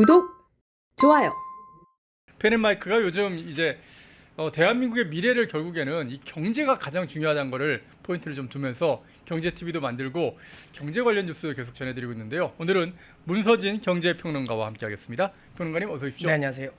구독, 좋아요. 페넨마이크가 요즘 이제 어, 대한민국의 미래를 결국에는 이 경제가 가장 중요하다는 거를 포인트를 좀 두면서 경제 TV도 만들고 경제 관련 뉴스 계속 전해드리고 있는데요. 오늘은 문서진 경제평론가와 함께하겠습니다. 평론가님 어서 오십시오. 네, 안녕하세요.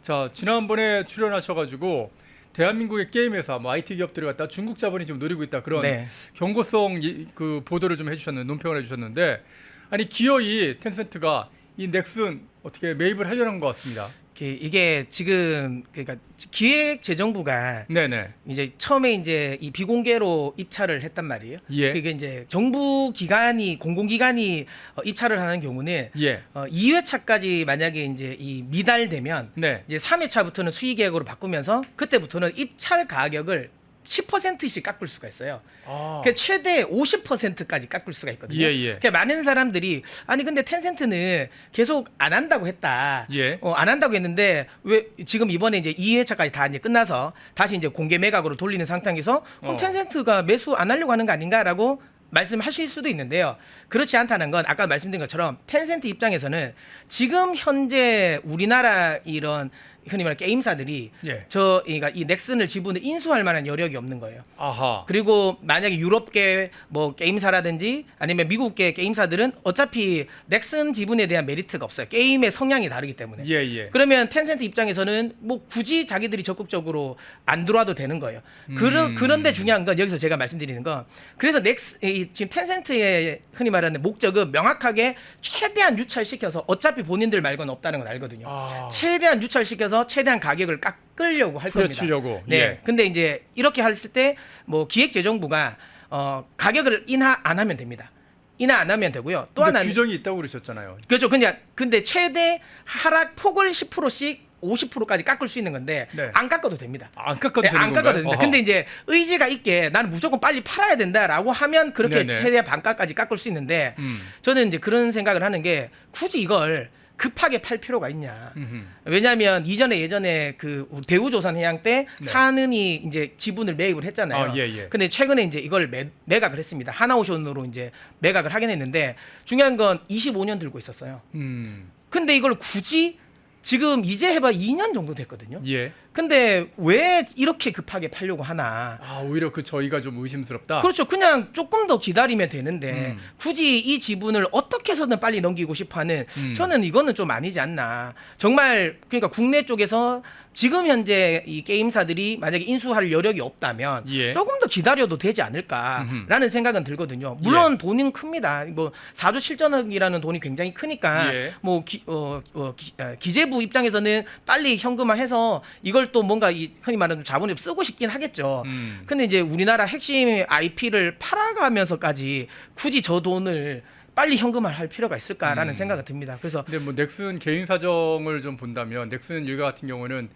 자 지난번에 출연하셔가지고 대한민국의 게임 회사, 뭐 IT 기업들을 갖다 중국 자본이 지금 노리고 있다 그런 네. 경고성 이- 그 보도를 좀 해주셨는데 논평을 해주셨는데 아니 기어이 텐센트가 이 넥슨 어떻게 매입을 하려는 것 같습니다. 그 이게 지금 그러니까 기획재정부가 네네. 이제 처음에 이제 이 비공개로 입찰을 했단 말이에요. 예. 그게 이제 정부 기관이 공공기관이 어, 입찰을 하는 경우는 예. 어, 2회차까지 만약에 이제 이 미달되면 네. 이제 3회차부터는 수의계약으로 바꾸면서 그때부터는 입찰 가격을 10%씩 깎을 수가 있어요. 아. 그 최대 50%까지 깎을 수가 있거든요. 예, 예. 그러니까 많은 사람들이 아니 근데 텐센트는 계속 안 한다고 했다. 예. 어, 안 한다고 했는데 왜 지금 이번에 이제 2회차까지 다 이제 끝나서 다시 이제 공개 매각으로 돌리는 상태에서 그럼 어. 텐센트가 매수 안 하려고 하는 거 아닌가라고 말씀하실 수도 있는데요. 그렇지 않다는 건 아까 말씀드린 것처럼 텐센트 입장에서는 지금 현재 우리나라 이런 흔히 말하는 게임사들이 예. 저 그러니까 이 넥슨을 지분을 인수할 만한 여력이 없는 거예요. 아하. 그리고 만약에 유럽계 뭐 게임사라든지 아니면 미국계 게임사들은 어차피 넥슨 지분에 대한 메리트가 없어요. 게임의 성향이 다르기 때문에. 예, 예. 그러면 텐센트 입장에서는 뭐 굳이 자기들이 적극적으로 안 들어와도 되는 거예요. 음. 그런 그런데 중요한 건 여기서 제가 말씀드리는 건 그래서 넥스 이 지금 텐센트의 흔히 말하는 목적은 명확하게 최대한 유찰시켜서 어차피 본인들 말고는 없다는 걸 알거든요. 아. 최대한 유찰시켜서 최대한 가격을 깎으려고 할 겁니다. 후려치려고. 네. 예. 근데 이제 이렇게 했을 때 뭐 기획재정부가 어 가격을 인하 안 하면 됩니다. 인하 안 하면 되고요. 또 하나는 규정이 있다고 그러셨잖아요. 그렇죠. 그냥 근데 최대 하락 폭을 10%씩 50%까지 깎을 수 있는 건데 네. 안 깎아도 됩니다. 안 깎아도 네, 되는 안 깎아도 건가요? 됩니다. 어허. 근데 이제 의지가 있게 나는 무조건 빨리 팔아야 된다라고 하면 그렇게 네네. 최대 반가까지 깎을 수 있는데 음. 저는 이제 그런 생각을 하는 게 굳이 이걸 급하게 팔 필요가 있냐. 음흠. 왜냐하면 이전에 예전에 그 대우조선해양 때 네. 산은이 이제 지분을 매입을 했잖아요. 아, 예, 예. 근데 최근에 이제 이걸 매, 매각을 했습니다. 하나오션으로 이제 매각을 하긴 했는데 중요한 건 25년 들고 있었어요. 음. 근데 이걸 굳이 지금 이제 해봐 2년 정도 됐거든요. 예. 근데 왜 이렇게 급하게 팔려고 하나? 아, 오히려 그 저희가 좀 의심스럽다. 그렇죠. 그냥 조금 더 기다리면 되는데 음. 굳이 이 지분을 어떻게 해서든 빨리 넘기고 싶어하는 음. 저는 이거는 좀 아니지 않나. 정말 그러니까 국내 쪽에서 지금 현재 이 게임사들이 만약에 인수할 여력이 없다면 예. 조금 더 기다려도 되지 않을까라는 생각은 들거든요. 물론 돈은 큽니다. 뭐 4조 7천억이라는 돈이 굉장히 크니까 예. 뭐 기, 어, 어, 기, 어, 기재부 입장에서는 빨리 현금화해서 이걸 또 뭔가 이 흔히 말하는 자본을 쓰고 싶긴 하겠죠. 음. 근데 이제 우리나라 핵심 IP를 팔아가면서까지 굳이 저 돈을 빨리 현금화 할 필요가 있을까라는 음. 생각이 듭니다. 그래서 근데 뭐 넥슨 개인 사정을 좀 본다면 넥슨 일가 같은 경우는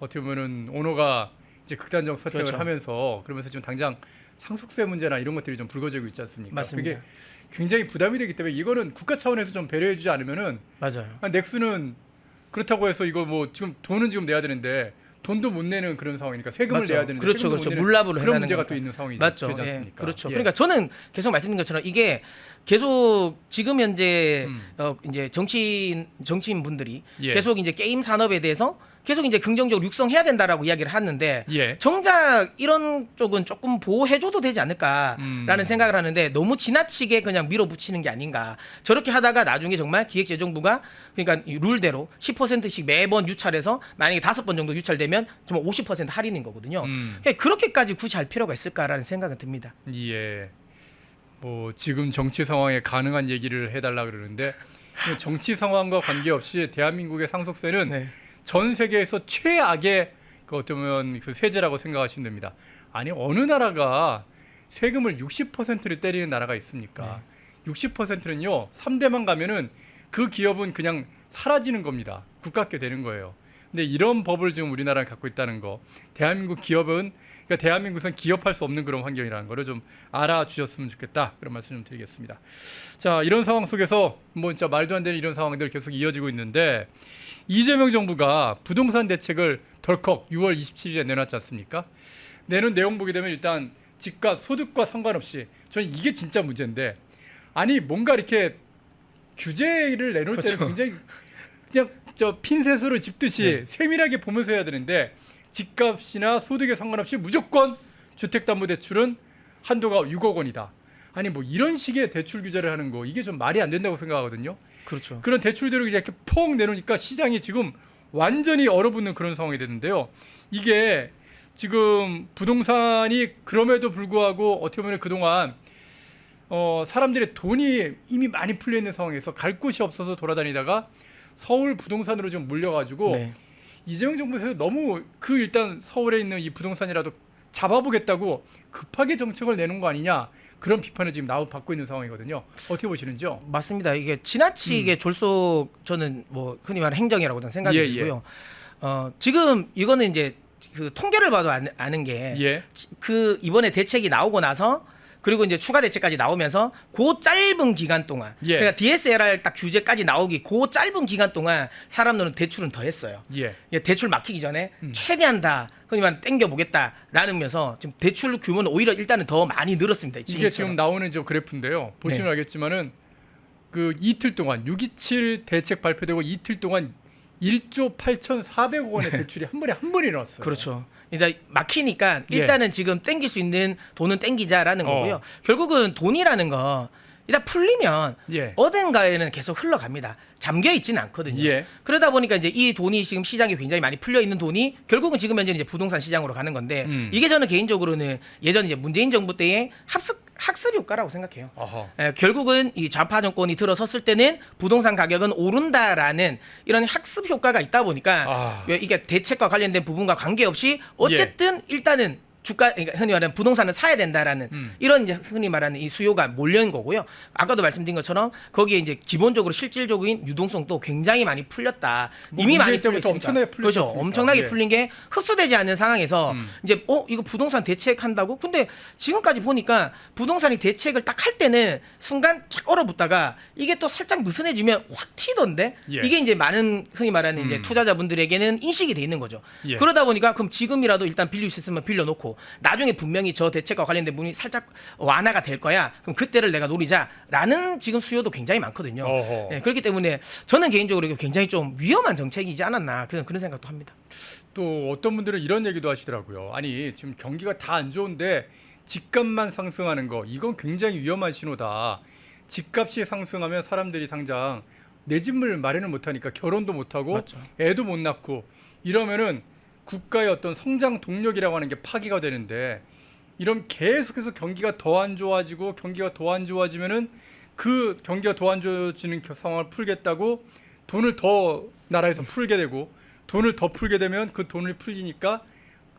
어떻게 보면은 오너가 이제 극단적 선택을 그렇죠. 하면서 그러면서 지금 당장 상속세 문제나 이런 것들이 좀 불거지고 있지 않습니까? 맞습니다. 그게 굉장히 부담이 되기 때문에 이거는 국가 차원에서 좀 배려해주지 않으면은 맞아요. 아, 넥슨은 그렇다고 해서 이거 뭐 지금 돈은 지금 내야 되는데 돈도 못 내는 그런 상황이니까 세금을 맞죠. 내야 되는데 그렇죠, 그렇죠. 물납으로 그런 해라는 문제가 거니까. 또 있는 상황이 맞죠. 되지 예, 않습니까? 그렇죠. 예. 그러니까 저는 계속 말씀드린 것처럼 이게 계속 지금 현재 음. 어 이제 정치인 정치인 분들이 예. 계속 이제 게임 산업에 대해서 계속 이제 긍정적으로 육성해야 된다라고 이야기를 하는데 예. 정작 이런 쪽은 조금 보호해줘도 되지 않을까라는 음. 생각을 하는데 너무 지나치게 그냥 밀어붙이는 게 아닌가 저렇게 하다가 나중에 정말 기획재정부가 그러니까 이 룰대로 10%씩 매번 유찰해서 만약에 다섯 번 정도 유찰되면 정말 50% 할인인 거거든요. 음. 그러니까 그렇게까지 굳이 할 필요가 있을까라는 생각은 듭니다. 예. 뭐 지금 정치 상황에 가능한 얘기를 해달라 그러는데 정치 상황과 관계없이 대한민국의 상속세는 네. 전 세계에서 최악의 그 어쩌면 그 세제라고 생각하시면 됩니다. 아니 어느 나라가 세금을 60%를 때리는 나라가 있습니까? 60%는요 3대만 가면은 그 기업은 그냥 사라지는 겁니다. 국가께 되는 거예요. 근데 이런 법을 지금 우리나라가 갖고 있다는 거, 대한민국 기업은 그러니까 대한민국은 기업할 수 없는 그런 환경이라는 거를 좀 알아주셨으면 좋겠다 그런 말씀 좀 드리겠습니다. 자 이런 상황 속에서 뭐 진짜 말도 안 되는 이런 상황들 계속 이어지고 있는데 이재명 정부가 부동산 대책을 덜컥 6월 27일에 내놨지 않습니까? 내놓은 내용 보게 되면 일단 집값 소득과 상관없이 저는 이게 진짜 문제인데 아니 뭔가 이렇게 규제를 내놓을 때는 그렇죠. 굉장히 그냥 저 핀셋으로 짚듯이 네. 세밀하게 보면서 해야 되는데 집값이나 소득에 상관없이 무조건 주택담보대출은 한도가 6억 원이다. 아니 뭐 이런 식의 대출 규제를 하는 거 이게 좀 말이 안 된다고 생각하거든요. 그렇죠. 그런 대출들을 이렇게 폭 내놓으니까 시장이 지금 완전히 얼어붙는 그런 상황이 됐는데요. 이게 지금 부동산이 그럼에도 불구하고 어떻게 보면 그동안 어, 사람들의 돈이 이미 많이 풀려 있는 상황에서 갈 곳이 없어서 돌아다니다가 서울 부동산으로 좀 몰려가지고 네. 이재용 정부에서 너무 그 일단 서울에 있는 이 부동산이라도 잡아보겠다고 급하게 정책을 내는 거 아니냐 그런 비판을 지금 나우 받고 있는 상황이거든요. 어떻게 보시는지요? 맞습니다. 이게 지나치게 졸속 저는 뭐 흔히 말하는 행정이라고 저는 생각이 음. 예, 들고요. 어, 지금 이거는 이제 그 통계를 봐도 아, 아는 게 예. 그 이번에 대책이 나오고 나서 그리고 이제 추가 대책까지 나오면서 그 짧은 기간 동안 예. 그러니까 DSLR 딱 규제까지 나오기 그 짧은 기간 동안 사람들은 대출은 더 했어요. 예. 예, 대출 막히기 전에 음. 최대한 다 흔히 말하는 땡겨 보겠다라는 면서 지금 대출 규모는 오히려 일단은 더 많이 늘었습니다. 이게 지금 나오는 저 그래프인데요. 보시면 네. 알겠지만은 그 이틀 동안 627 대책 발표되고 이틀 동안 1조 8,400억 원의 대출이 한 번에 한 번이 나왔어요. 네. 그렇죠. 일단 막히니까 예. 일단은 지금 땡길 수 있는 돈은 땡기자라는 어. 거고요. 결국은 돈이라는 거 일단 풀리면 예. 어딘가에는 계속 흘러갑니다. 잠겨 있지는 않거든요. 예. 그러다 보니까 이제 이 돈이 지금 시장에 굉장히 많이 풀려 있는 돈이 결국은 지금 현재 이제 부동산 시장으로 가는 건데 음. 이게 저는 개인적으로는 예전 이제 문재인 정부 때의 학습 학습 효과라고 생각해요. 에, 결국은 이 좌파 정권이 들어섰을 때는 부동산 가격은 오른다라는 이런 학습 효과가 있다 보니까 아. 왜 이게 대책과 관련된 부분과 관계없이 어쨌든 일단은 주가 그러니까 흔히 말하는 부동산을 사야 된다라는 음. 이런 이제 흔히 말하는 이 수요가 몰려인 거고요. 아까도 말씀드린 것처럼 거기에 이제 기본적으로 실질적인 유동성도 굉장히 많이 풀렸다. 뭐 이미 많이 있으니까. 엄청나게 풀렸지 그렇죠. 엄청나게 예. 풀린 게 흡수되지 않는 상황에서 음. 이제 어 이거 부동산 대책한다고? 근데 지금까지 보니까 부동산이 대책을 딱 할 때는 순간 착 얼어붙다가 이게 또 살짝 느슨해지면 확 튀던데 예. 이게 이제 많은 흔히 말하는 이제 음. 투자자분들에게는 인식이 돼 있는 거죠. 예. 그러다 보니까 그럼 지금이라도 일단 빌릴 수 있으면 빌려놓고 나중에 분명히 저 대책과 관련된 부분이 살짝 완화가 될 거야. 그럼 그때를 내가 노리자라는 지금 수요도 굉장히 많거든요. 어허. 네, 그렇기 때문에 저는 개인적으로 이거 굉장히 좀 위험한 정책이지 않았나 그런 그런 생각도 합니다. 또 어떤 분들은 이런 얘기도 하시더라고요. 아니 지금 경기가 다 안 좋은데 집값만 상승하는 거 이건 굉장히 위험한 신호다. 집값이 상승하면 사람들이 당장 내 집을 마련을 못하니까 결혼도 못하고 맞죠. 애도 못 낳고 이러면은 국가의 어떤 성장 동력이라고 하는 게 파기가 되는데 이런 계속해서 경기가 더 안 좋아지고 경기가 더 안 좋아지면은 그 경기가 더 안 좋아지는 겨- 상황을 풀겠다고 돈을 더 나라에서 풀게 되고 돈을 더 풀게 되면 그 돈을 풀리니까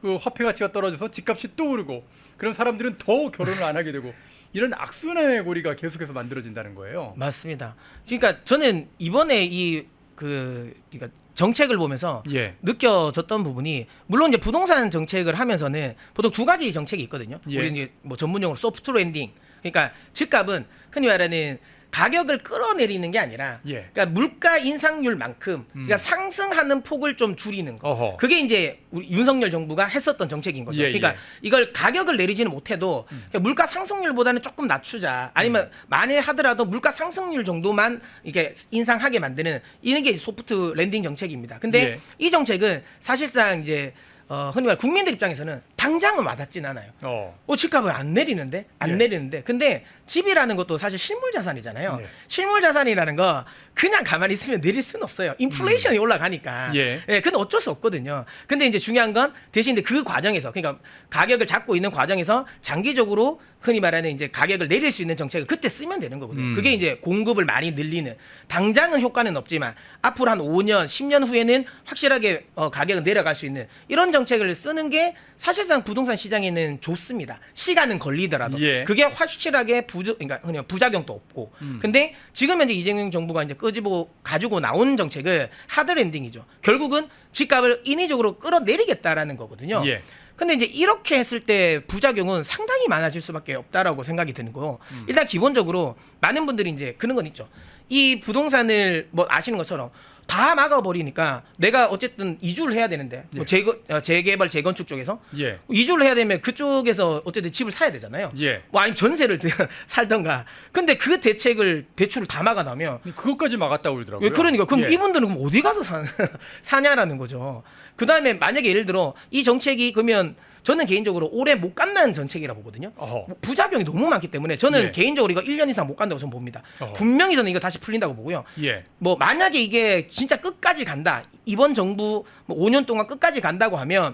그 화폐 가치가 떨어져서 집값이 또 오르고 그런 사람들은 더 결혼을 안 하게 되고 이런 악순환의 고리가 계속해서 만들어진다는 거예요. 맞습니다. 그러니까 저는 이번에 이 그 그러니까 정책을 보면서 예. 느껴졌던 부분이 물론 이제 부동산 정책을 하면서는 보통 두 가지 정책이 있거든요. 예. 우리 이제 뭐 전문용어로 소프트 랜딩. 그러니까 집값은 흔히 말하는 가격을 끌어내리는 게 아니라 예. 그러니까 물가 인상률만큼 그러니까 음. 상승하는 폭을 좀 줄이는 거. 어허. 그게 이제 우리 윤석열 정부가 했었던 정책인 거죠. 예, 그러니까 예. 이걸 가격을 내리지는 못해도 그러니까 물가 상승률보다는 조금 낮추자. 아니면 음. 만에 하더라도 물가 상승률 정도만 이게 인상하게 만드는 이런 게 소프트 랜딩 정책입니다. 근데 예. 이 정책은 사실상 이제 어, 흔히 말 국민들 입장에서는 당장은 와닿진 않아요. 어. 어, 집값을 안 내리는데 안 예. 내리는데 근데 집이라는 것도 사실 실물 자산이잖아요. 네. 실물 자산이라는 거 그냥 가만히 있으면 내릴 수는 없어요. 인플레이션이 올라가니까. 음. 예. 근데 어쩔 수 없거든요. 근데 이제 중요한 건 대신 근데 그 과정에서 그러니까 가격을 잡고 있는 과정에서 장기적으로 흔히 말하는 이제 가격을 내릴 수 있는 정책을 그때 쓰면 되는 거거든요. 음. 그게 이제 공급을 많이 늘리는 당장은 효과는 없지만 앞으로 한 5년, 10년 후에는 확실하게 어, 가격은 내려갈 수 있는 이런 정책을 쓰는 게 사실 상 부동산 시장에는 좋습니다. 시간은 걸리더라도 예. 그게 확실하게 부조, 그러니까 부작용도 없고. 음. 근데 지금 현재 이재명 정부가 이제 끄집어 가지고 나온 정책은 하드 랜딩이죠. 결국은 집값을 인위적으로 끌어내리겠다라는 거거든요. 예. 근데 이제 이렇게 했을 때 부작용은 상당히 많아질 수밖에 없다라고 생각이 드는 거고 음. 일단 기본적으로 많은 분들이 이제 그런 건 있죠. 이 부동산을 뭐 아시는 것처럼 다 막아버리니까 내가 어쨌든 이주를 해야 되는데 뭐 예. 재거, 어, 재개발 재건축 쪽에서 예. 이주를 해야 되면 그쪽에서 어쨌든 집을 사야 되잖아요. 예. 뭐 아니면 전세를 살던가. 근데 그 대책을 대출을 다 막아나면 그것까지 막았다고 그러더라고요. 왜 그러니까 그럼 예. 이분들은 그럼 어디 가서 사, 사냐라는 거죠. 그 다음에 만약에 예를 들어 이 정책이 그러면 저는 개인적으로 오래 못 간다는 정책이라 보거든요. 어허. 뭐 부작용이 너무 많기 때문에 저는 예. 개인적으로 이거 1년 이상 못 간다고 저는 봅니다. 어허. 분명히 저는 이거 다시 풀린다고 보고요. 예. 뭐 만약에 이게 진짜 끝까지 간다. 이번 정부 뭐 5년 동안 끝까지 간다고 하면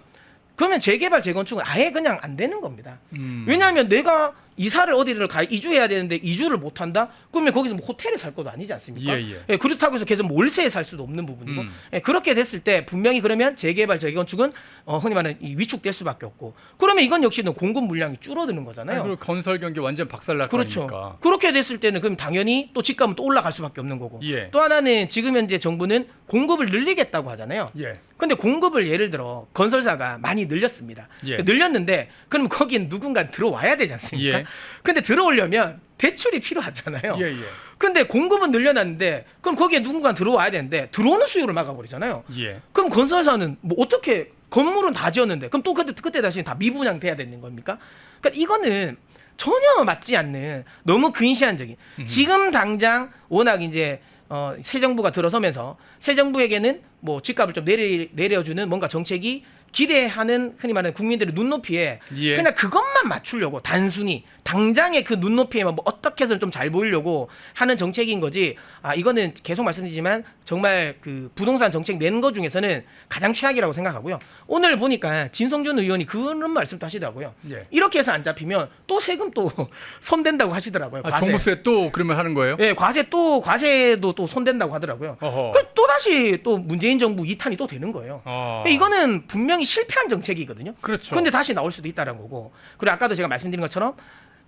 그러면 재개발 재건축은 아예 그냥 안 되는 겁니다. 음. 왜냐하면 내가 이사를 어디를 가 이주해야 되는데 이주를 못 한다? 그러면 거기서 뭐 호텔에 살 것도 아니지 않습니까? 예, 예. 그렇다고 해서 계속 몰세에 살 수도 없는 부분이고 음. 예, 그렇게 됐을 때 분명히 그러면 재개발 재건축은 어, 흔히 말하는 이 위축될 수밖에 없고 그러면 이건 역시는 공급 물량이 줄어드는 거잖아요. 아니, 그리고 건설 경기 완전 박살날 그렇죠. 거니까. 그렇게 됐을 때는 그럼 당연히 또 집값은 또 올라갈 수밖에 없는 거고. 예. 또 하나는 지금 현재 정부는 공급을 늘리겠다고 하잖아요. 예. 근데 공급을 예를 들어 건설사가 많이 늘렸습니다. 예. 그 늘렸는데 그럼 거긴 누군가 들어와야 되지 않습니까? 예. 근데 들어오려면 대출이 필요하잖아요. 예, 예. 근데 공급은 늘려놨는데 그럼 거기에 누군가 들어와야 되는데 들어오는 수요를 막아버리잖아요. 예. 그럼 건설사는 뭐 어떻게 건물은 다 지었는데 그럼 또 그때 그때 다시 다 미분양 돼야 되는 겁니까? 그러니까 이거는 전혀 맞지 않는 너무 근시안적인 지금 당장 워낙 이제 어, 새 정부가 들어서면서 새 정부에게는 뭐 집값을 좀 내려 내려주는 뭔가 정책이 기대하는 흔히 말하는 국민들의 눈높이에 예. 그냥 그것만 맞추려고 단순히 당장의 그 눈높이에만 뭐 어떻게 해서 좀 잘 보이려고 하는 정책인 거지. 아 이거는 계속 말씀드리지만 정말 그 부동산 정책 낸 거 중에서는 가장 최악이라고 생각하고요. 오늘 보니까 진성준 의원이 그런 말씀도 하시더라고요. 예. 이렇게 해서 안 잡히면 또 세금 또 손댄다고 하시더라고요. 아, 과세. 종부세 또 그러면 하는 거예요? 예, 과세 또 과세도 또 손댄다고 하더라고요. 어허. 그또 다시 또 문재인 정부 2탄이 또 되는 거예요. 어. 이거는 분명히 실패한 정책이거든요. 그렇죠. 근데 다시 나올 수도 있다는 거고. 그리고 아까도 제가 말씀드린 것처럼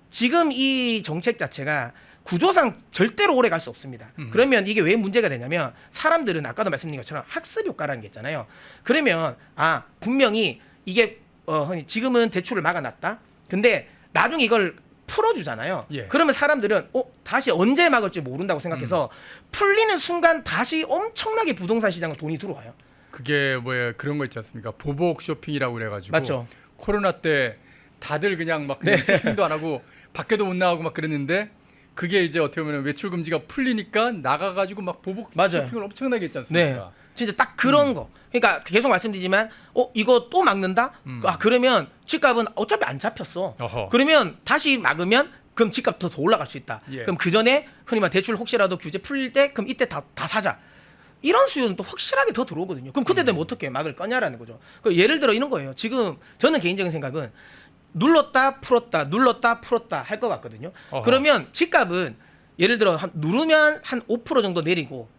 지금 이 정책 자체가 구조상 절대로 오래 갈 수 없습니다. 음. 그러면 이게 왜 문제가 되냐면 사람들은 아까도 말씀드린 것처럼 학습 효과라는 게 있잖아요. 그러면 아 분명히 이게 어 지금은 대출을 막아놨다. 근데 나중에 이걸 풀어주잖아요. 예. 그러면 사람들은 어 다시 언제 막을지 모른다고 생각해서 음. 풀리는 순간 다시 엄청나게 부동산 시장에 돈이 들어와요. 그게 뭐야 그런 거 있지 않습니까? 보복 쇼핑이라고 그래가지고 맞죠. 코로나 때 다들 그냥 막 네. 그냥 쇼핑도 안 하고 밖에도 못 나가고 막 그랬는데 그게 이제 어떻게 보면 외출 금지가 풀리니까 나가가지고 막 보복 맞아요. 쇼핑을 엄청나게 했지 네. 않습니까? 진짜 딱 그런 거. 그러니까 계속 말씀드리지만, 어 이거 또 막는다? 아 그러면 집값은 어차피 안 잡혔어. 어허. 그러면 다시 막으면 그럼 집값 더, 더 올라갈 수 있다. 예. 그럼 그 전에 흔히 말 대출 혹시라도 규제 풀릴 때 그럼 이때 다, 다 사자. 이런 수요는 또 확실하게 더 들어오거든요. 그럼 그때 되면 어떻게 막을 거냐라는 거죠. 그 예를 들어 이런 거예요. 지금 저는 개인적인 생각은 눌렀다 풀었다 눌렀다 풀었다 할 것 같거든요. 어허. 그러면 집값은 예를 들어 한 누르면 한 5% 정도 내리고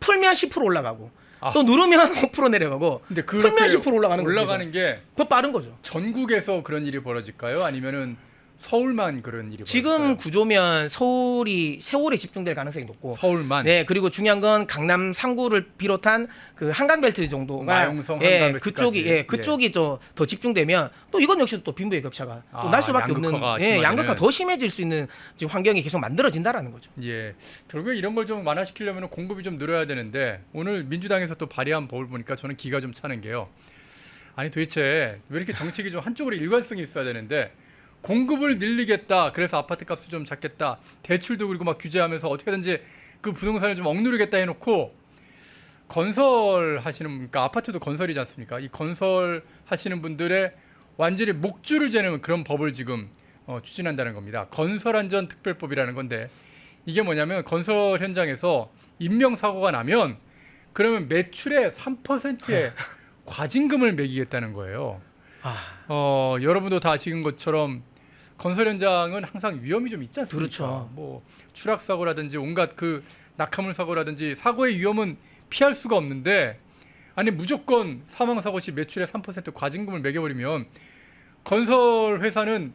풀면 10% 올라가고 아. 또 누르면 5% 내려가고 근데 그렇게 풀면 10% 올라가는. 올라가는 게 더 빠른 거죠. 전국에서 그런 일이 벌어질까요? 아니면은 서울만 그런 일이 지금 벌어질까요? 구조면 서울이 세월에 집중될 가능성이 높고 서울만 네 그리고 중요한 건 강남 상구를 비롯한 그 한강벨트 정도가 마용성 예, 한강벨트까지. 그쪽이 예, 그쪽이 좀 더 집중되면 또 이건 역시 또 빈부의 격차가 아, 또날 수밖에 없는 양극화가 예. 양극화 더 심해질 수 있는 지금 환경이 계속 만들어진다라는 거죠. 예, 결국에 이런 걸 좀 완화시키려면 공급이 좀 늘어야 되는데 오늘 민주당에서 또 발의한 법을 보니까 저는 기가 좀 차는 게요. 아니 도대체 왜 이렇게 정책이 좀 한쪽으로 일관성이 있어야 되는데 공급을 늘리겠다. 그래서 아파트 값을 좀 잡겠다. 대출도 그리고 막 규제하면서 어떻게든지 그 부동산을 좀 억누르겠다 해놓고 건설하시는 그러니까 아파트도 건설이지 않습니까? 이 건설하시는 분들의 완전히 목줄을 재는 그런 법을 지금 어, 추진한다는 겁니다. 건설안전 특별법이라는 건데 이게 뭐냐면 건설 현장에서 인명 사고가 나면 그러면 매출의 3%의 과징금을 매기겠다는 거예요. 아, 어, 여러분도 다 아시는 것처럼 건설 현장은 항상 위험이 좀 있지 않습니까? 그렇죠. 뭐 추락 사고라든지 온갖 그 낙하물 사고라든지 사고의 위험은 피할 수가 없는데 아니 무조건 사망 사고 시 매출의 3% 과징금을 매겨버리면 건설 회사는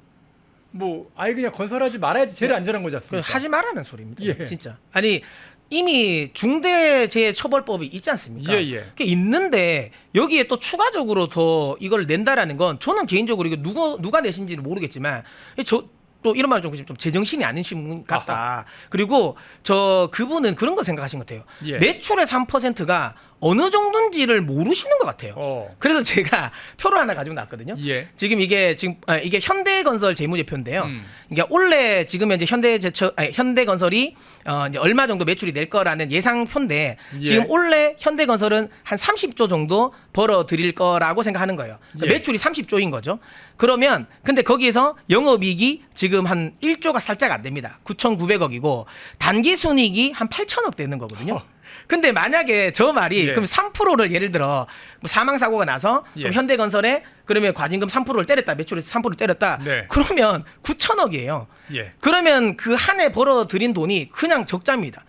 뭐 아예 그냥 건설하지 말아야지 제일 안전한 거지 그 않습니까? 하지 말라는 소리입니다. 예. 진짜. 아니 이미 중대재해처벌법이 있지 않습니까? 예, 예. 그게 있는데 여기에 또 추가적으로 더 이걸 낸다라는 건 저는 개인적으로 이거 누가 누가 내신지는 모르겠지만 저 또 이런 말좀 좀 제정신이 아니신 분 같다. 그리고 저 그분은 그런 거 생각하신 것 같아요. 예. 매출의 3%가 어느 정도인지를 모르시는 것 같아요. 어. 그래서 제가 표를 하나 가지고 나왔거든요. 예. 지금 이게 지금 아, 이게 현대건설 재무제표인데요. 음. 이게 올해 지금 현재 현대제철 아니, 현대건설이 어 이제 얼마 정도 매출이 낼 거라는 예상표인데 예. 지금 올해 현대건설은 한 30조 정도 벌어 드릴 거라고 생각하는 거예요. 그러니까 예. 매출이 30조인 거죠. 그러면 근데 거기에서 영업이익이 지금 한 1조가 살짝 안 됩니다. 9,900억이고 단기 순이익이 한 8천억 되는 거거든요. 허. 근데 만약에 저 말이 예. 그럼 3%를 예를 들어 뭐 사망 사고가 나서 예. 그럼 현대건설에 그러면 과징금 3%를 때렸다 매출에서 3%를 때렸다 네. 그러면 9천억이에요. 예. 그러면 그 한 해 벌어 들인 돈이 그냥 적자입니다.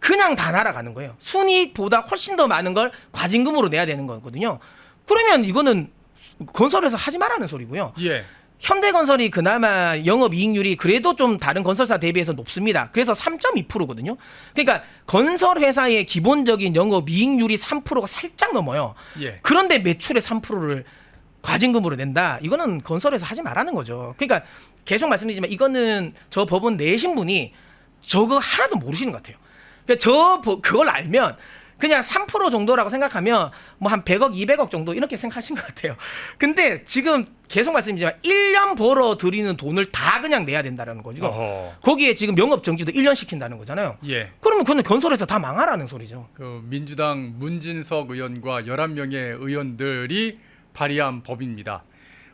그냥 다 날아가는 거예요. 순이익보다 훨씬 더 많은 걸 과징금으로 내야 되는 거거든요. 그러면 이거는 건설에서 하지 말라는 소리고요. 예. 현대건설이 그나마 영업이익률이 그래도 좀 다른 건설사 대비해서 높습니다. 그래서 3.2%거든요. 그러니까 건설 회사의 기본적인 영업이익률이 3%가 살짝 넘어요. 예. 그런데 매출의 3%를 과징금으로 낸다. 이거는 건설에서 하지 말라는 거죠. 그러니까 계속 말씀드리지만 이거는 저 법원 내신 분이 저거 하나도 모르시는 것 같아요. 그러니까 저 법- 그걸 알면 그냥 3% 정도라고 생각하면 뭐 한 100억, 200억 정도 이렇게 생각하신 것 같아요. 근데 지금 계속 말씀드리지만 1년 벌어 들이는 돈을 다 그냥 내야 된다라는 거죠. 어허. 거기에 지금 영업 정지도 1년 시킨다는 거잖아요. 예. 그러면 그건 건설에서 다 망하라는 소리죠. 그 민주당 문진석 의원과 11명의 의원들이 발의한 법입니다.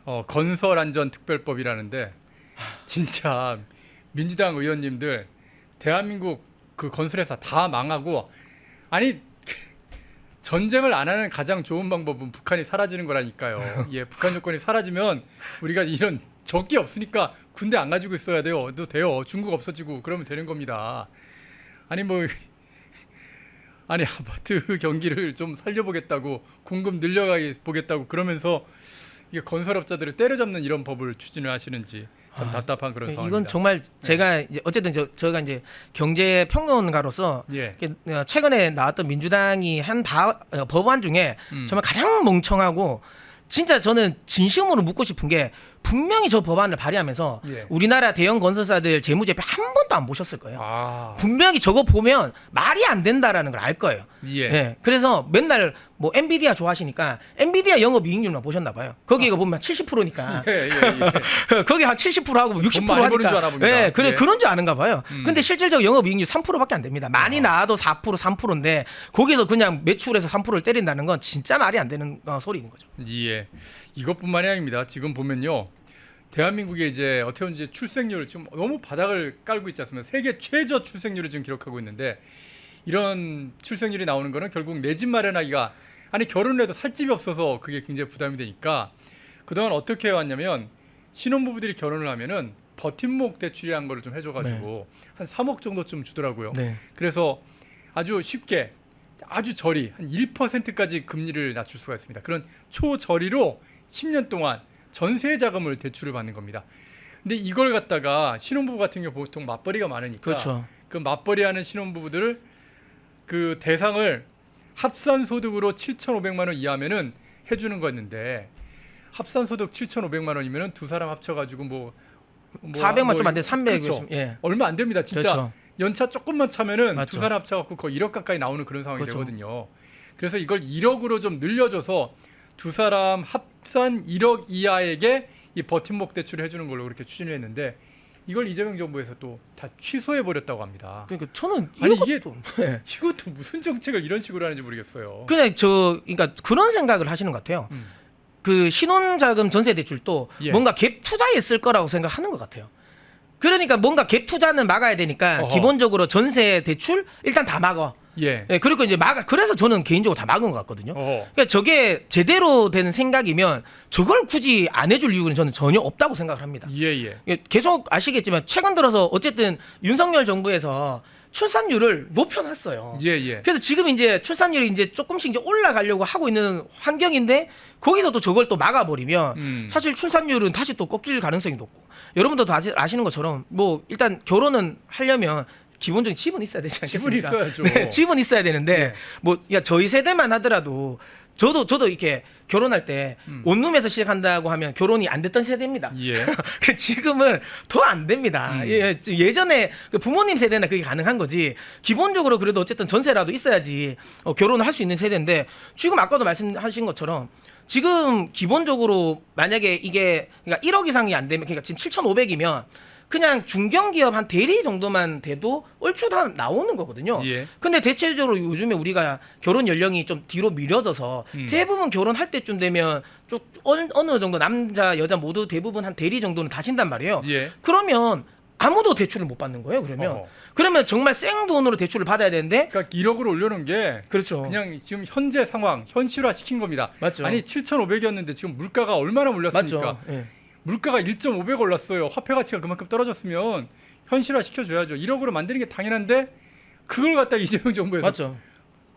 어, 건설안전특별법이라는데 진짜 민주당 의원님들 대한민국 그 건설회사 다 망하고 아니 전쟁을 안 하는 가장 좋은 방법은 북한이 사라지는 거라니까요. 예, 북한 조건이 사라지면 우리가 이런 적기 없으니까 군대 안 가지고 있어야 돼요. 또 돼요. 중국 없어지고 그러면 되는 겁니다. 아니 뭐 아니 아파트 경기를 좀 살려보겠다고 공급 늘려가 보겠다고 그러면서 이게 건설업자들을 때려잡는 이런 법을 추진을 하시는지 참 아, 답답한 그런 네, 상황입니다. 이건 정말 제가 이제 어쨌든 저, 저희가 이제 경제 평론가로서 예. 어, 최근에 나왔던 민주당이 한 바- 어, 법안 중에 음. 정말 가장 멍청하고 진짜 저는 진심으로 묻고 싶은 게 분명히 저 법안을 발의하면서 예. 우리나라 대형 건설사들 재무제표 한 번도 안 보셨을 거예요. 아, 분명히 저거 보면 말이 안 된다라는 걸 알 거예요. 예. 예. 그래서 맨날 뭐 엔비디아 좋아하시니까 엔비디아 영업 이익률만 보셨나 봐요. 거기가 보면 70%니까. 예, 예, 예. 거기 한 70% 하고 60% 많이 버는 하니까. 줄 알아 봅니다. 예, 그래 예. 그런 줄 아는가 봐요. 음. 근데 실질적 영업 이익률 3%밖에 안 됩니다. 많이 나와도 4% 3%인데 거기서 그냥 매출에서 3%를 때린다는 건 진짜 말이 안 되는 어, 소리인 거죠. 예. 이것뿐만이 아닙니다. 지금 보면요. 대한민국의 이제 어떻게 보면 이제 출생률 지금 너무 바닥을 깔고 있지 않습니까? 세계 최저 출생률을 지금 기록하고 있는데 이런 출생률이 나오는 거는 결국 내 집 마련하기가 아니 결혼을 해도 살 집이 없어서 그게 굉장히 부담이 되니까 그동안 어떻게 해왔냐면 신혼부부들이 결혼을 하면은 버팀목 대출이라는 거를 좀 해줘가지고 한 3억 정도쯤 주더라고요. 네. 그래서 아주 쉽게 아주 저리 한 1%까지 금리를 낮출 수가 있습니다. 그런 초저리로 10년 동안 전세 자금을 대출을 받는 겁니다. 근데 이걸 갖다가 신혼부부 같은 경우 보통 맞벌이가 많으니까 그렇죠. 그 맞벌이하는 신혼부부들을 그 대상을 합산 소득으로 7,500만 원 이하면은 해주는 거였는데 합산 소득 7,500만 원이면은 두 사람 합쳐가지고 뭐, 뭐 400만 좀안 돼. 300. 그렇죠. 예. 얼마 안 됩니다. 진짜 그렇죠. 연차 조금만 차면은 맞죠. 두 사람 합쳐갖고 거의 1억 가까이 나오는 그런 상황이 그렇죠. 되거든요. 그래서 이걸 1억으로 좀 늘려줘서 두 사람 합산 1억 이하에게 이 버팀목 대출을 해주는 걸로 그렇게 추진을 했는데 이걸 이재명 정부에서 또 다 취소해 버렸다고 합니다. 그러니까 저는 아니, 이게- 예. 이것도 무슨 정책을 이런 식으로 하는지 모르겠어요. 그냥 저 그러니까 그런 생각을 하시는 것 같아요. 음. 그 신혼자금 전세 대출도 예. 뭔가 갭 투자에 쓸 거라고 생각하는 것 같아요. 그러니까 뭔가 갭 투자는 막아야 되니까 어허. 기본적으로 전세 대출 일단 다 막아. 예. 예, 그리고 이제 막아. 그래서 저는 개인적으로 다 막은 것 같거든요. 어허. 그러니까 저게 제대로 된 생각이면 저걸 굳이 안 해줄 이유는 저는 전혀 없다고 생각을 합니다. 예, 예. 예, 계속 아시겠지만 최근 들어서 어쨌든 윤석열 정부에서 출산율을 높여놨어요. 예, 예. 그래서 지금 이제 출산율이 이제 조금씩 이제 올라가려고 하고 있는 환경인데 거기서 또 저걸 또 막아버리면 음. 사실 출산율은 다시 또 꺾일 가능성이 높고 여러분들도 아시, 아시는 것처럼 뭐 일단 결혼은 하려면 기본적인 집은 있어야 되지 집은 않겠습니까? 있어야죠. 네, 집은 있어야 되는데 예. 뭐야 저희 세대만 하더라도 저도 저도 이렇게 결혼할 때 원룸에서 시작한다고 하면 결혼이 안 됐던 세대입니다. 예. 그 지금은 더 안 됩니다. 음. 예, 예전에 그 부모님 세대나 그게 가능한 거지. 기본적으로 그래도 어쨌든 전세라도 있어야지 어, 결혼을 할 수 있는 세대인데 지금 아까도 말씀하신 것처럼 지금 기본적으로 만약에 이게 그러니까 1억 이상이 안 되면 그러니까 지금 7,500이면 그냥 중견기업 한 대리 정도만 돼도 얼추 다 나오는 거거든요. 예. 근데 대체적으로 요즘에 우리가 결혼 연령이 좀 뒤로 미뤄져서 음. 대부분 결혼할 때쯤 되면 좀 어느, 어느 정도 남자 여자 모두 대부분 한 대리 정도는 다신단 말이에요. 예. 그러면 아무도 대출을 못 받는 거예요. 그러면 어허. 그러면 정말 생돈으로 대출을 받아야 되는데 그러니까 1억을 올려놓은 게 그렇죠. 그냥 지금 현재 상황 현실화 시킨 겁니다. 맞죠. 아니 7,500이었는데 지금 물가가 얼마나 올랐습니까? 맞죠. 예. 물가가 1.5배 올랐어요. 화폐 가치가 그만큼 떨어졌으면 현실화 시켜줘야죠. 1억으로 만드는 게 당연한데 그걸 갖다 이재명 정부에서 맞죠.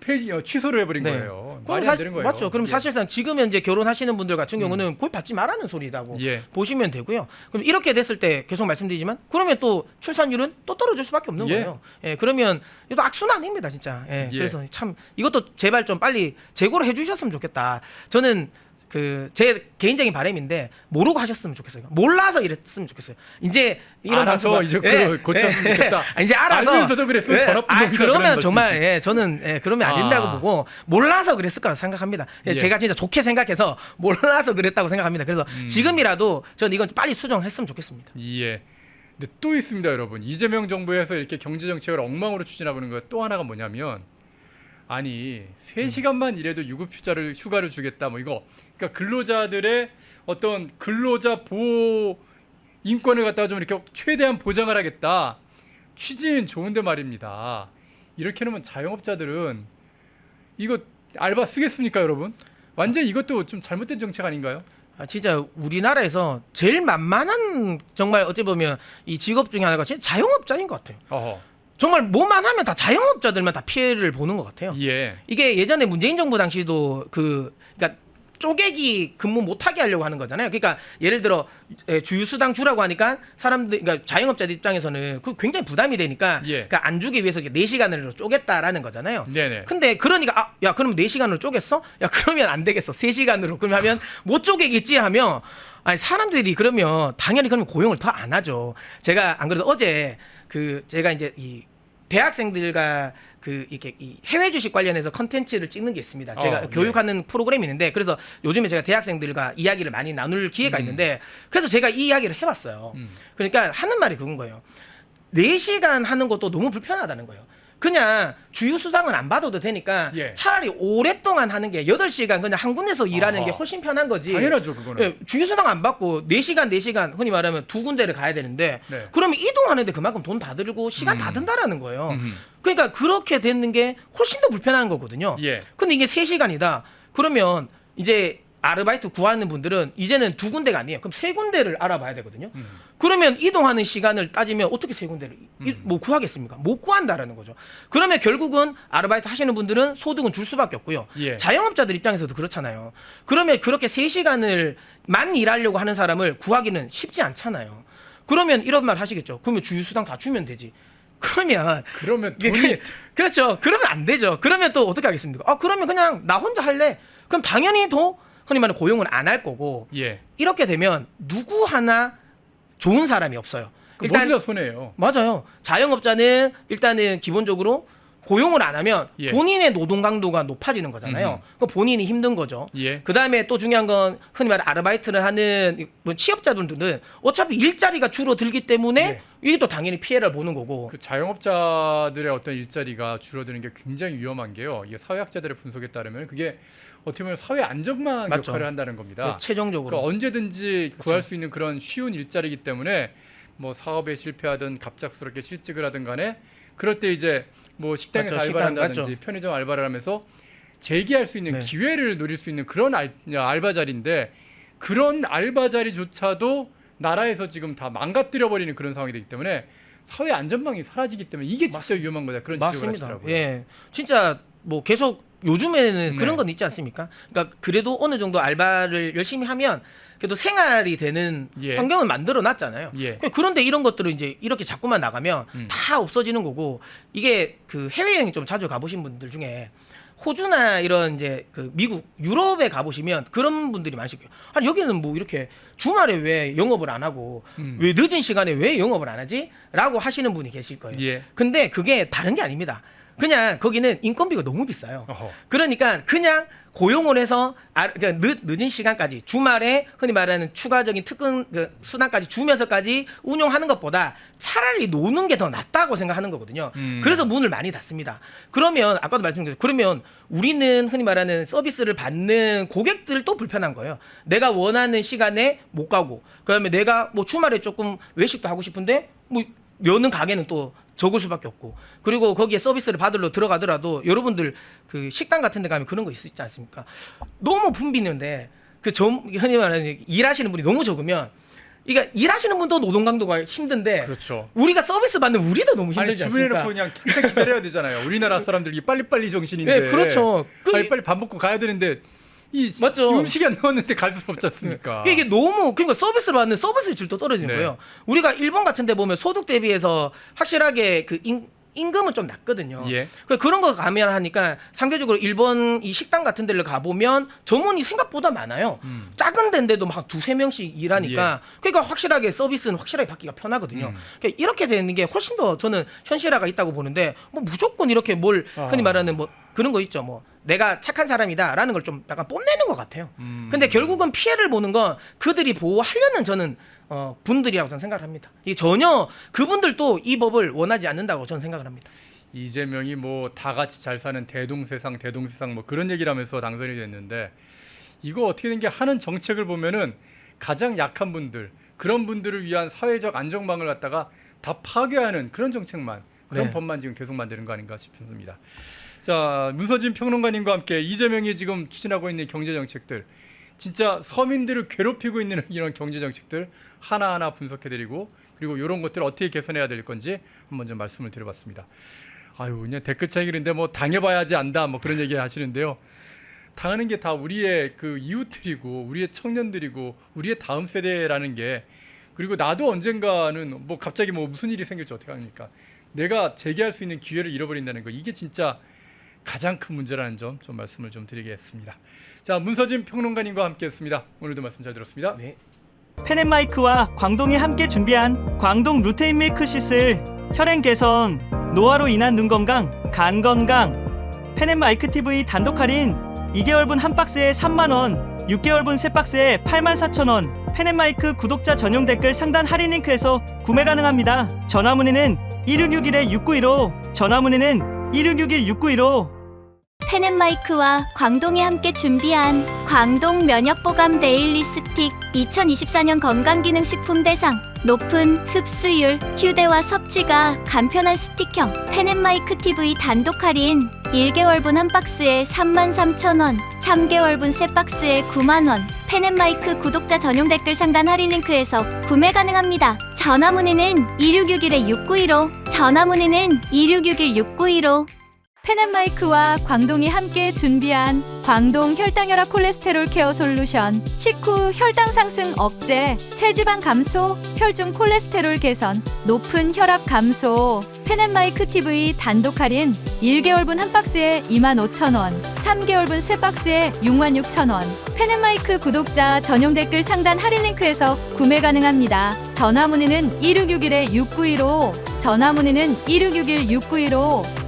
폐지 어, 취소를 해버린 네. 거예요. 그럼 말이 사- 되는 거예요. 맞죠. 그럼 예. 사실상 지금 현재 결혼하시는 분들 같은 경우는 거의 받지 말라는 소리라고 예. 보시면 되고요. 그럼 이렇게 됐을 때 계속 말씀드리지만 그러면 또 출산율은 또 떨어질 수밖에 없는 예. 거예요. 예, 그러면 이것도 악순환입니다, 진짜. 예, 예. 그래서 참 이것도 제발 좀 빨리 재고를 해주셨으면 좋겠다. 저는 그 제 개인적인 바람인데 모르고 하셨으면 좋겠어요. 몰라서 이랬으면 좋겠어요. 이제 이런 알아서 방송을- 이제 그걸 고쳤으면 좋겠다. 아, 이제 알아서 알면서도 그랬으면 더 나쁜 아, 놈이다, 그러면 그런 정말. 예, 저는 예, 그러면 안 된다고 아. 보고 몰라서 그랬을 거라 생각합니다. 예, 예. 제가 진짜 좋게 생각해서 몰라서 그랬다고 생각합니다. 그래서 음. 지금이라도 저는 이건 빨리 수정했으면 좋겠습니다. 예. 근데 또 있습니다, 여러분. 이재명 정부에서 이렇게 경제 정책을 엉망으로 추진하고 있는 거또 하나가 뭐냐면 아니 세 음. 시간만 일해도 유급 휴자를 휴가를 주겠다 뭐 이거. 그러니까 근로자들의 어떤 근로자 보호 인권을 갖다가 좀 이렇게 최대한 보장을 하겠다. 취지는 좋은데 말입니다. 이렇게 하면 자영업자들은 이거 알바 쓰겠습니까 여러분? 완전 이것도 좀 잘못된 정책 아닌가요? 아, 진짜 우리나라에서 제일 만만한 정말 어찌 보면 이 직업 중에 하나가 진짜 자영업자인 것 같아요. 어허 정말 뭐만 하면 다 자영업자들만 다 피해를 보는 것 같아요. 예 이게 예전에 문재인 정부 당시도 그 그러니까 쪼개기 근무 못하게 하려고 하는 거잖아요. 그러니까 예를 들어 에, 주유수당 주라고 하니까 사람들 그러니까 자영업자들 입장에서는 그 굉장히 부담이 되니까 예. 그러니까 안 주기 위해서 이제 4시간으로 쪼겠다라는 거잖아요. 네네 근데 그러니까 아, 야 그럼 4시간으로 쪼겠어? 야 그러면 안 되겠어. 3시간으로. 그러면 하면 못 쪼개겠지 하면 아니 사람들이 그러면 당연히 그러면 고용을 더 안 하죠. 제가 안 그래도 어제 그 제가 이제 이 대학생들과 그 이렇게 이 해외 주식 관련해서 컨텐츠를 찍는 게 있습니다. 제가 어, 네. 교육하는 프로그램이 있는데 그래서 요즘에 제가 대학생들과 이야기를 많이 나눌 기회가 음. 있는데 그래서 제가 이 이야기를 해봤어요. 음. 그러니까 하는 말이 그건 거예요. 4시간 하는 것도 너무 불편하다는 거예요. 그냥 주유수당은 안 받아도 되니까 예. 차라리 오랫동안 하는 게 8시간 그냥 한 군데서 일하는 게 아하. 훨씬 편한 거지. 당연하죠 그거는 예, 주유수당 안 받고 4시간 4시간 흔히 말하면 두 군데를 가야 되는데 네. 그러면 이동하는데 그만큼 돈 다 들고 시간 다 음. 든다라는 거예요. 음흠. 그러니까 그렇게 되는 게 훨씬 더 불편한 거거든요. 예. 근데 이게 3시간이다. 그러면 이제 아르바이트 구하는 분들은 이제는 두 군데가 아니에요. 그럼 세 군데를 알아봐야 되거든요. 음. 그러면 이동하는 시간을 따지면 어떻게 세 군데를 이- 뭐 구하겠습니까? 못 구한다라는 거죠. 그러면 결국은 아르바이트 하시는 분들은 소득은 줄 수밖에 없고요. 예. 자영업자들 입장에서도 그렇잖아요. 그러면 그렇게 세 시간을 만 일하려고 하는 사람을 구하기는 쉽지 않잖아요. 그러면 이런 말 하시겠죠. 그러면 주유수당 다 주면 되지. 그러면 그러면 돈이 그- 그렇죠. 그러면 안 되죠. 그러면 또 어떻게 하겠습니까? 아 그러면 그냥 나 혼자 할래. 그럼 당연히 더 흔히 말하는 고용을 안 할 거고 예 이렇게 되면 누구 하나 좋은 사람이 없어요. 일단 모두 다 손해예요. 맞아요. 자영업자는 일단은 기본적으로 고용을 안 하면 예. 본인의 노동 강도가 높아지는 거잖아요. 그 본인이 힘든 거죠. 예. 그 다음에 또 중요한 건 흔히 말해 아르바이트를 하는 뭐 취업자들은 어차피 일자리가 줄어들기 때문에 예. 이게 또 당연히 피해를 보는 거고. 그 자영업자들의 어떤 일자리가 줄어드는 게 굉장히 위험한 게요. 이게 사회학자들의 분석에 따르면 그게 어떻게 보면 사회 안정망 맞죠. 역할을 한다는 겁니다. 네, 최종적으로. 그러니까 언제든지 구할 수 있는 그런 쉬운 일자리이기 때문에 뭐 사업에 실패하든 갑작스럽게 실직을 하든 간에 그럴 때 이제 뭐 식당에서 맞죠, 알바를 식당, 한다든지 맞죠. 편의점 알바를 하면서 재기할 수 있는 네. 기회를 누릴 수 있는 그런 알, 알바 자리인데 그런 알바 자리조차도 나라에서 지금 다 망가뜨려 버리는 그런 상황이 되기 때문에 사회 안전망이 사라지기 때문에 이게 진짜 위험한 거다 그런 지적을 맞습니다. 하시더라고요. 예, 진짜 뭐 계속 요즘에는 네. 그런 건 있지 않습니까? 그러니까 그래도 어느 정도 알바를 열심히 하면 그래도 생활이 되는 예. 환경을 만들어 놨잖아요. 예. 그런데 이런 것들을 이제 이렇게 자꾸만 나가면 음. 다 없어지는 거고 이게 그 해외여행 좀 자주 가보신 분들 중에 호주나 이런 이제 그 미국, 유럽에 가보시면 그런 분들이 많으실 거예요. 아니 여기는 뭐 이렇게 주말에 왜 영업을 안 하고 음. 왜 늦은 시간에 왜 영업을 안 하지?라고 하시는 분이 계실 거예요. 예. 근데 그게 다른 게 아닙니다. 그냥 거기는 인건비가 너무 비싸요. 어허. 그러니까 그냥 고용을 해서 아, 그러니까 늦, 늦은 시간까지 주말에 흔히 말하는 추가적인 특근 그 수당까지 주면서까지 운용하는 것보다 차라리 노는 게 더 낫다고 생각하는 거거든요. 음. 그래서 문을 많이 닫습니다. 그러면 아까도 말씀드렸죠. 그러면 우리는 흔히 말하는 서비스를 받는 고객들도 불편한 거예요. 내가 원하는 시간에 못 가고 그다음에 내가 뭐 주말에 조금 외식도 하고 싶은데 뭐 여는 가게는 또 적을 수밖에 없고 그리고 거기에 서비스를 받으러 들어가더라도 여러분들 그 식당 같은 데 가면 그런 거 있지 않습니까? 너무 붐비는데 그 점 흔히 말하는 일하시는 분이 너무 적으면 이게 일하시는 분도 노동 강도가 힘든데 그렇죠. 우리가 서비스 받는 우리도 너무 아니 힘들지 주변에 않습니까? 놓고 그냥 기다려야 되잖아요. 우리나라 사람들이 빨리빨리 정신인데. 네, 그렇죠. 그- 빨리 빨리 밥 먹고 가야 되는데 이 맞죠. 음식이 안 나왔는데 갈 수 없지 않습니까? 이게 너무 그러니까 서비스를 받는 서비스 질도 떨어지는 네. 거예요. 우리가 일본 같은 데 보면 소득 대비해서 확실하게 그 임, 임금은 좀 낮거든요. 예. 그 그런 거 가면 하니까 상대적으로 일본 이 식당 같은 데를 가보면 점원이 생각보다 많아요. 음. 작은 데인데도 막 두세 명씩 일하니까 그러니까 확실하게 서비스는 확실하게 받기가 편하거든요. 음. 그러니까 이렇게 되는 게 훨씬 더 저는 현실화가 있다고 보는데 뭐 무조건 이렇게 뭘 흔히 아. 말하는 뭐 그런 거 있죠. 뭐 내가 착한 사람이다라는 걸 좀 약간 뽐내는 것 같아요. 음. 근데 결국은 피해를 보는 건 그들이 보호하려는 저는 어, 분들이라고 저는 생각을 합니다. 이 전혀 그분들도 이 법을 원하지 않는다고 저는 생각을 합니다. 이재명이 뭐 다 같이 잘 사는 대동세상 대동세상 뭐 그런 얘기를 하면서 당선이 됐는데 이거 어떻게 된 게 하는 정책을 보면은 가장 약한 분들 그런 분들을 위한 사회적 안정망을 갖다가 다 파괴하는 그런 정책만 그런 네. 법만 지금 계속 만드는 거 아닌가 싶습니다. 자 문서진 평론가님과 함께 이재명이 지금 추진하고 있는 경제 정책들 진짜 서민들을 괴롭히고 있는 이런 경제 정책들 하나하나 분석해 드리고 그리고 이런 것들을 어떻게 개선해야 될 건지 한번 좀 말씀을 드려봤습니다. 아유 그냥 댓글 차이인데 뭐 당해봐야지 안다 뭐 그런 얘기 하시는데요. 당하는 게 다 우리의 그 이웃들이고 우리의 청년들이고 우리의 다음 세대라는 게 그리고 나도 언젠가는 뭐 갑자기 뭐 무슨 일이 생길지 어떻게 합니까? 내가 재개할 수 있는 기회를 잃어버린다는 거 이게 진짜 가장 큰 문제라는 점 좀 말씀을 좀 드리겠습니다. 자 문서진 평론가님과 함께했습니다. 오늘도 말씀 잘 들었습니다. 네. 펜앤마이크와 광동이 함께 준비한 광동 루테인 밀크 시슬 혈행 개선 노화로 인한 눈 건강 간 건강 펜앤마이크 TV 단독 할인 2개월분 한 박스에 3만 원 6개월분 세 박스에 8만 4천 원 펜앤마이크 구독자 전용 댓글 상단 할인 링크에서 구매 가능합니다 전화 문의는 1661-6915 전화 문의는 1661-6915 펜앤마이크와 광동이 함께 준비한 광동 면역보감 데일리 스틱 2024년 건강기능식품 대상. 높은 흡수율, 휴대와 섭취가 간편한 스틱형 펜앤마이크 TV 단독 할인. 1개월분 한 박스에 33,000원 3개월분 세 박스에 9만원. 펜앤마이크 구독자 전용 댓글 상단 할인 링크에서 구매 가능합니다. 전화 문의는 2661-6915 전화 문의는 2661-6915 펜앤마이크와 광동이 함께 준비한 광동 혈당혈압 콜레스테롤 케어 솔루션. 식후 혈당 상승 억제 체지방 감소 혈중 콜레스테롤 개선 높은 혈압 감소. 펜앤마이크 TV 단독 할인 1개월분 한 박스에 25,000원 3개월분 세 박스에 66,000원. 펜앤마이크 구독자 전용 댓글 상단 할인 링크에서 구매 가능합니다. 전화 문의는 1661-6915 전화 문의는 1661-6915